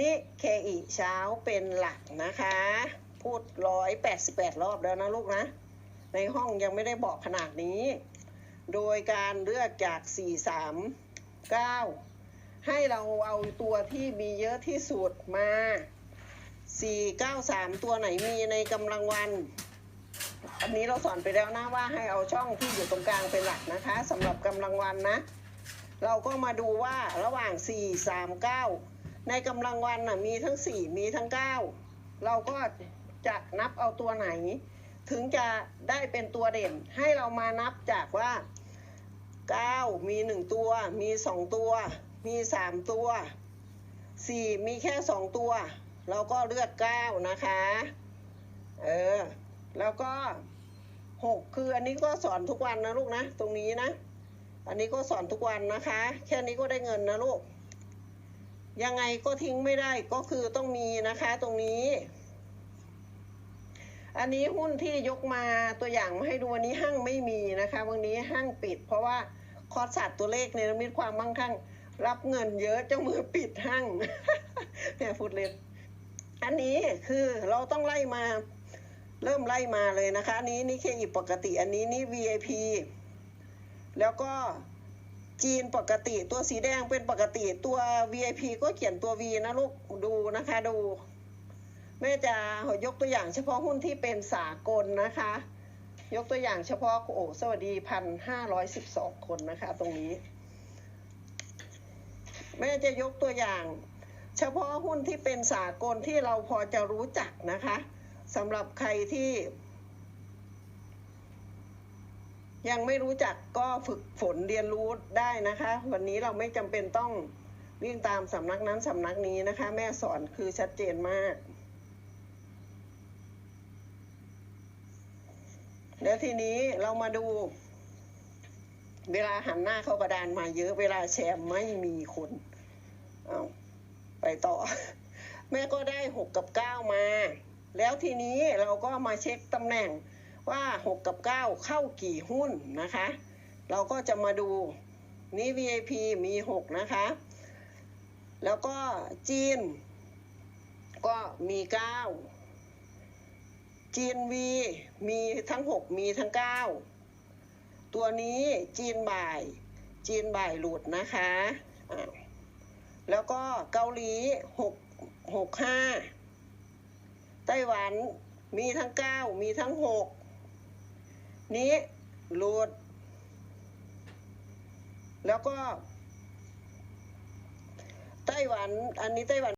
นี่เคอีเช้าเป็นหลักนะคะ พูดร้อยแปดสิบแปดรอบแล้วนะลูกนะ ในห้องยังไม่ได้บอกขนาดนี้ โดยการเลือกจากสี่สามเก้าให้เราเอาตัวที่มีเยอะที่สุดมาสี่เก้าสามตัวไหนมีในกำลังวัน อันนี้เราสอนไปแล้วนะว่าให้เอาช่องที่อยู่ตรงกลางเป็นหลักนะคะสำหรับกำลังวันนะ เราก็มาดูว่าระหว่าง4 3 9 ในกำลังวันน่ะมีทั้ง4มีทั้ง9เราก็จะนับเอาตัวไหน ถึงจะได้เป็นตัวเด่นให้เรามานับจากว่า9มี1ตัว มี2ตัว มี3ตัว4มีแค่2ตัว เราก็เลือก9นะคะเออแล้วก็6คืออันนี้ก็สอนทุกวันนะลูกนะ ตรงนี้นะ อันนี้ก็สอนทุกวันนะคะ แค่นี้ก็ได้เงินนะลูก ยังไงก็ทิ้งไม่ได้ก็คือต้องมีนะคะตรงนี้ อันนี้หุ้นที่ยกมาตัวอย่างมาให้ดูอันนี้ห้างไม่มีนะคะวันนี้ห้างปิด เพราะว่าคอร์สสัตว์ตัวเลขในมิตความมั่งคั่ง รับเงินเยอะเจ้ามือปิดห้างแม่พูดเล่นอันนี้คือเราต้องไล่มาเริ่มไล่มาเลยนะคะนนี้นี่เคอีปกติ อันนี้นี่ VIP แล้วก็ จีนปกติตัวสีแดงเป็นปกติตัว VIP ก็เขียนตัว V นะลูกดูนะคะดู แม่จะยกตัวอย่างเฉพาะหุ้นที่เป็นสากลนะคะ ยกตัวอย่างเฉพาะโอ้สวัสดีพันห้าร้อยสิบสองคนนะคะตรงนี้ แม่จะยกตัวอย่าง เฉพาะหุ้นที่เป็นสากลที่เราพอจะรู้จักนะคะสำหรับใครที่ ยังไม่รู้จักก็ฝึกฝนเรียนรู้ได้นะคะ วันนี้เราไม่จำเป็นต้องวิ่งตามสำนักนั้นสำนักนี้นะคะ แม่สอนคือชัดเจนมาก แล้วทีนี้เรามาดู เวลาหันหน้าเข้ากระดานมาเยอะเวลาแชร์ไม่มีคนเอาไปต่อ แม่ก็ได้หกกับเก้ามา แล้วทีนี้เราก็มาเช็คตำแหน่ง ว่า 6 กับ 9 เข้ากี่หุ้นนะคะ เราก็จะมาดูนี่ VIP มี 6 นะคะ แล้วก็จีน ก็มี 9 จีน V มีทั้ง 6 มีทั้ง 9 ตัวนี้จีนบ่าย จีนบ่ายหลุดนะคะแล้วก็เกาหลี 6 6 5 ไต้หวันมีทั้ง 9 มีทั้ง 6 นี้หลุด แล้วก็ไต้หวัน อันนี้ไต้หวัน